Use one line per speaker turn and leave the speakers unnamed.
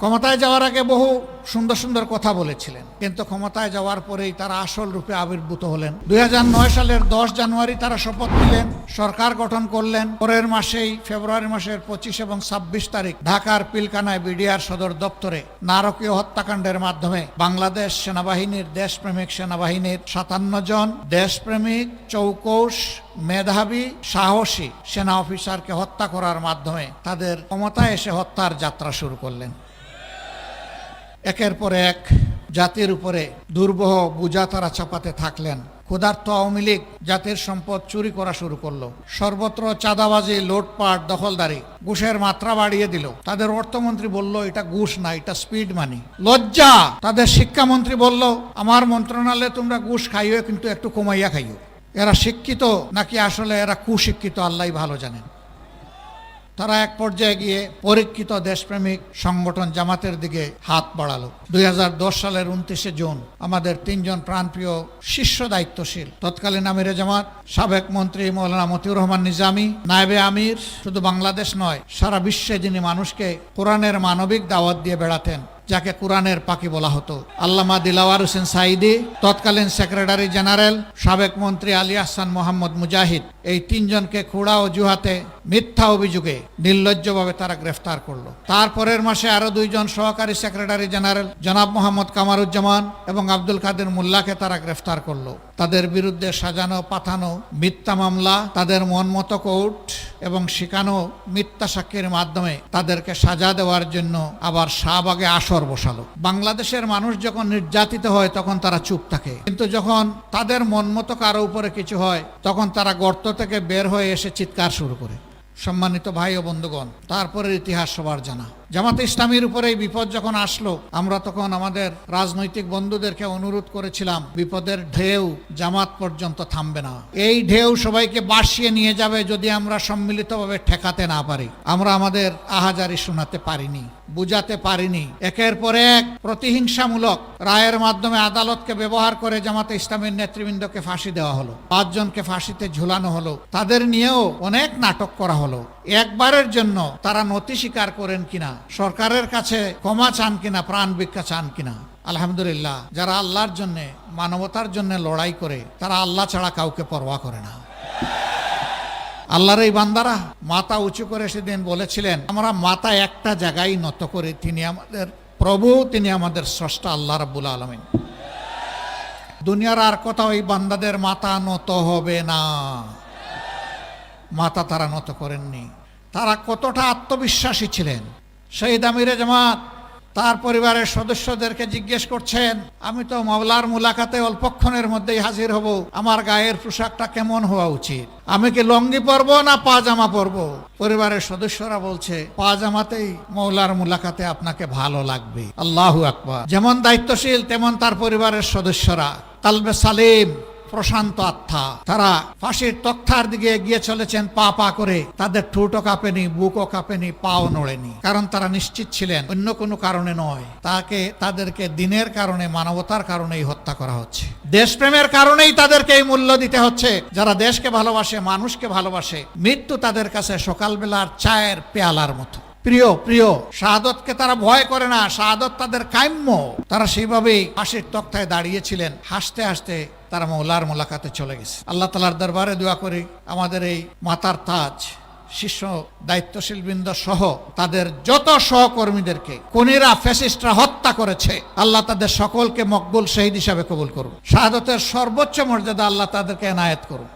ক্ষমতায় যাওয়ার আগে বহু সুন্দর সুন্দর কথা বলেছিলেন, কিন্তু ক্ষমতায় যাওয়ার পরেই তারা আসল রূপে আবির্ভূত হলেন। দুই হাজার নয় সালের দশ জানুয়ারি তারা শপথ নিলেন, সরকার গঠন করলেন। পরের মাসেই ফেব্রুয়ারি মাসের পঁচিশ এবং ছাব্বিশ তারিখ ঢাকার পিলকানায় বিডিআর সদর দপ্তরে নারকীয় হত্যাকাণ্ডের মাধ্যমে বাংলাদেশ সেনাবাহিনীর দেশপ্রেমিক সেনাবাহিনীর সাতান্ন জন দেশপ্রেমিক, চৌকৌশ, মেধাবী, সাহসী সেনা অফিসারকে হত্যা করার মাধ্যমে তাদের ক্ষমতায় এসে হত্যার যাত্রা শুরু করলেন। একের পর এক জাতির উপরে দুর্বহ বুঝা তারা চাপাতে থাকলেন। ক্ষুধার্ত আওয়ামী লীগ জাতির সম্পদ চুরি করা শুরু করল। সর্বত্র চাঁদাবাজি, লোটপাট, দখলদারি ঘুষের মাত্রা বাড়িয়ে দিল। তাদের অর্থমন্ত্রী বলল, এটা ঘুষ না, এটা স্পিড মানি লজ্জা! তাদের শিক্ষামন্ত্রী বলল, আমার মন্ত্রণালয়ে তোমরা ঘুষ খাইও, কিন্তু একটু কমাইয়া খাইও। এরা শিক্ষিত নাকি আসলে এরা কুশিক্ষিত আল্লাহ ভালো জানেন। তারা এক পর্যায়ে গিয়ে পরীক্ষিত দেশপ্রেমিক সংগঠন জামাতের দিকে হাত বাড়ালো। দুই হাজার দশ সালের উনত্রিশে জুন আমাদের তিনজন প্রাণপ্রিয় শীর্ষ দায়িত্বশীল। তৎকালীন আমিরে জামাত, সাবেক মন্ত্রী মৌলানা মতিউর রহমান নিজামি, নায়েবে আমির, শুধু বাংলাদেশ নয়, সারা বিশ্বে যিনি মানুষকে কোরআনের মানবিক দাওয়াত দিয়ে বেড়াতেন যাকে কোরআনের পাখি বলা হতো। আল্লামা দিলাওয়ার হোসেন সাইদি তৎকালীন সেক্রেটারি জেনারেল সাবেক মন্ত্রী আলী আহসান মোহাম্মদ মুজাহিদ, এই তিনজনকে খুড়া ও জুহাতে মিথ্যা অভিযোগে নির্লজ্জভাবে তারা গ্রেফতার করল। তারপরের মাসে আরও দুইজন সহকারী সেক্রেটারি জেনারেল জনাব মোহাম্মদ কামারুজ্জামান এবং আব্দুল কাদের মোল্লাকে তারা গ্রেফতার করল। তাদের বিরুদ্ধে সাজানো পাঠানো মিথ্যা মামলা, তাদের মন মতো কোর্ট এবং শিখানো মিথ্যা সাক্ষীর মাধ্যমে তাদেরকে সাজা দেওয়ার জন্য আবার শাহবাগে আসর বসালো বাংলাদেশের মানুষ যখন নির্যাতিত হয়, তখন তারা চুপ থাকে। কিন্তু যখন তাদের মন মতো কারও উপরে কিছু হয়, তখন তারা গর্ত থেকে বের হয়ে এসে চিৎকার শুরু করে। সম্মানিত ভাই ও বন্ধুগণ, তারপরের ইতিহাস সবার জানা। জামাতে ইসলামীর উপরে এই বিপদ যখন আসলো, আমরা তখন আমাদের রাজনৈতিক বন্ধুদেরকে অনুরোধ করেছিলাম, বিপদের ঢেউ জামাত পর্যন্ত থামবে না। এই ঢেউ সবাইকে বাসিয়ে নিয়ে যাবে যদি আমরা সম্মিলিতভাবে ঠেকাতে না পারি। আমরা আমাদের আহাজারি শোনাতে পারিনি, বুঝাতে পারিনি। একের পর এক প্রতিহিংসামূলক রায়ের মাধ্যমে আদালতকে ব্যবহার করে জামাতে ইসলামের নেতৃবৃন্দকে ফাঁসি দেওয়া হলো, পাঁচজনকে ফাঁসিতে ঝুলানো হলো। তাদের নিয়েও অনেক নাটক করা হলো। একবারের জন্য তারা নথি স্বীকার করেন কিনা সরকারের কাছে ক্ষমা চান কিনা, প্রাণ ভিক্ষা চান কিনা? আলহামদুলিল্লাহ, যারা আল্লাহর জন্য, মানবতার জন্য লড়াই করে, তারা আল্লাহ ছাড়া কাউকে পরোয়া করে না। আল্লাহর এই বান্দারা মাথা উঁচু করে সেদিন বলেছিলেন, আমরা মাথা একটা জায়গায় নত করে, তিনি আমাদের প্রভু, তিনি আমাদের স্রষ্টা, আল্লাহ রাব্বুল আলমিন। দুনিয়ার আর কোথাও এই বান্দাদের মাথা নত হবে না। মাথা তারা নত করেননি। তারা কতটা আত্মবিশ্বাসী ছিলেন? শহীদ আমিরে জামাত, তার পরিবারের সদস্যদেরকে জিজ্ঞেস করছেন, আমি তো মাওলার মুলাকাতে অল্পক্ষণের মধ্যেই হাজির হব। আমার গায়ের পোশাকটা কেমন হওয়া উচিত? আমি কি লঙ্গি পরবো না পাজামা পরবো? পরিবারের সদস্যরা বলছে পাজামাতেই মৌলার মুলাকাতে আপনাকে ভালো লাগবে। আল্লাহু আকবার। যেমন দায়িত্বশীল, তেমন তার পরিবারের সদস্যরা। তালবে সালিম প্রশান্ত আত্মা। তারা ফাঁসির তক্তার দিকে এগিয়ে চলেছেন পা পা করে। তাদের ঠোঁটও কাঁপেনি, বুকও কাঁপেনি, পাও নড়েনি। কারণ তারা নিশ্চিত ছিলেন, অন্য কোনো কারণে নয়। তাকে, তাদেরকে দিনের কারণে, মানবতার কারণেই হত্যা করা হচ্ছে। দেশপ্রেমের কারণেই তাদেরকে এই মূল্য দিতে হচ্ছে। যারা দেশকে ভালোবাসে, মানুষকে ভালোবাসে, মৃত্যু তাদের কাছে সকালবেলার চায়ের পেয়ালার মতো। প্রিয় প্রিয়, শাহাদতকে তারা ভয় করে না, শাহাদত তাদের কাম্য। তারা সেইভাবেই হাসির তক্তায় দাঁড়িয়েছিলেন, হাসতে হাসতে তারা মৌলার মোলাকাতে চলে গেছে। আল্লাহ তালার দরবারে দোয়া করি, আমাদের এই মাতার তাজ শীর্ষ দায়িত্বশীল বৃন্দ সহ তাদের যত সহকর্মীদেরকে কোনিরা ফ্যাসিস্টরা হত্যা করেছে, আল্লাহ তাদের সকলকে মকবুল শহীদ হিসাবে কবুল করুন। শাহাদতের সর্বোচ্চ মর্যাদা আল্লাহ তাদেরকে এনায়েত করুন।